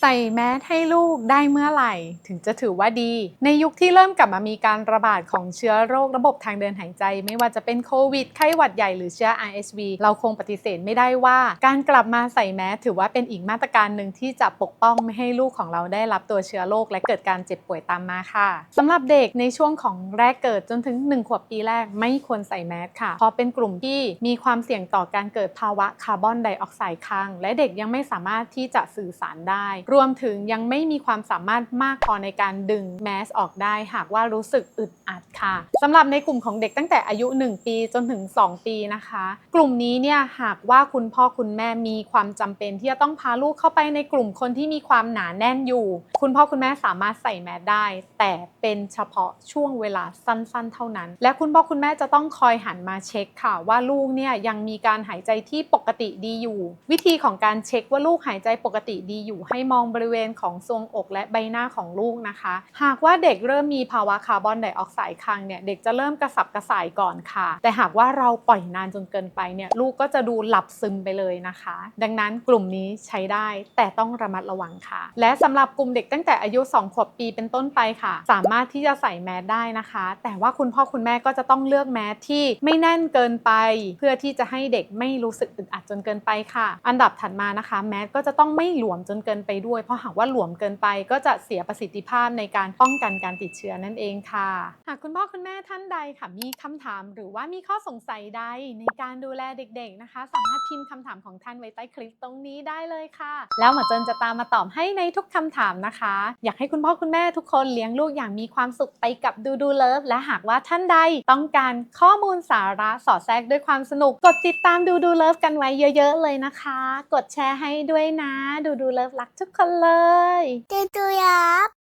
ใส่แมสให้ลูกได้เมื่อไหร่ ถึงจะถือว่าดี ในยุคที่เริ่มกลับมามีการระบาดของเชื้อโรคระบบทางเดินหายใจ ไม่ว่าจะเป็นโควิด ไข้หวัดใหญ่หรือเชื้อ RSV เราคงปฏิเสธไม่ได้ว่า การกลับมาใส่แมสถือว่าเป็นอีกมาตรการหนึ่งที่จะปกป้องไม่ให้ลูกของเราได้รับตัวเชื้อโรคและเกิดการเจ็บป่วยตามมาค่ะสำหรับเด็กในช่วงของแรกเกิดจนถึง 1 ขวบปีแรกไม่ควรใส่แมสค่ะเพราะเป็นกลุ่มที่มีความเสี่ยงต่อการเกิดภาวะคาร์บอนไดออกไซด์ค้างและเด็กยังไม่สามารถที่จะสื่อสารได้รวมถึงยังไม่มีความสามารถมากพอในการดึงแมสออกได้ หากว่ารู้สึกอึดอัดค่ะสำหรับในกลุ่มของเด็กตั้งแต่อายุ 1 ปีจนถึง 2 ปีนะคะ กลุ่มนี้เนี่ยหากว่าคุณพ่อคุณแม่มีความจำเป็นที่จะต้องพาลูกเข้าไปในกลุ่มคนที่มีความหนาแน่นอยู่ คุณพ่อคุณแม่สามารถใส่แมสได้ แต่เป็นเฉพาะช่วงเวลาสั้นๆ เท่านั้น และคุณพ่อคุณแม่จะต้องคอยหันมาเช็คค่ะ ว่าลูกเนี่ยยังมีการหายใจที่ปกติดีอยู่ วิธีของการเช็คว่าลูกหายใจปกติดีอยู่ให้มองบริเวณของทรวงอกและใบหน้าของลูกนะคะ หากว่าเด็กเริ่มมีภาวะคาร์บอนไดออกไซด์ค้างเนี่ยเด็กจะเริ่มกระสับกระส่ายก่อนค่ะ แต่หากว่าเราปล่อยนานจนเกินไปเนี่ยลูกก็จะดูหลับซึมไปเลยนะคะ ดังนั้นกลุ่มนี้ใช้ได้แต่ต้องระมัดระวังค่ะ และสำหรับกลุ่มเด็กตั้งแต่อายุ 2 ขวบปีเป็นต้นไปค่ะ สามารถที่จะใส่แมสได้นะคะ แต่ว่าคุณพ่อคุณแม่ก็จะต้องเลือกแมสที่ไม่แน่นเกินไป เพื่อที่จะให้เด็กไม่รู้สึกอึดอัดจนเกินไปค่ะ อันดับถัดมานะคะ แมสก็จะต้องไม่หลวมจนเกินไปด้วยเพราะหากว่าหลวมเกินไปก็จะเสียประสิทธิภาพในการป้องกันการติดเชื้อนั่นเองค่ะ หากคุณพ่อคุณแม่ท่านใดค่ะมีคำถามหรือว่ามีข้อสงสัยใดในการดูแลเด็กๆนะคะ สามารถพิมพ์คำถามของท่านไว้ใต้คลิปตรงนี้ได้เลยค่ะ แล้วหมอเจนจะตามมาตอบให้ในทุกคำถามนะคะ อยากให้คุณพ่อคุณแม่ทุกคนเลี้ยงลูกอย่างมีความสุขไปกับดูดูเลิฟและหากว่าท่านใดต้องการข้อมูลสาระสอดแทรกด้วยความสนุก กดติดตามดูดูเลิฟกันไว้เยอะ ๆ เลยนะคะ กดแชร์ให้ด้วยนะ ดูดูเลิฟรักทุกคนันเลยเจตุยับ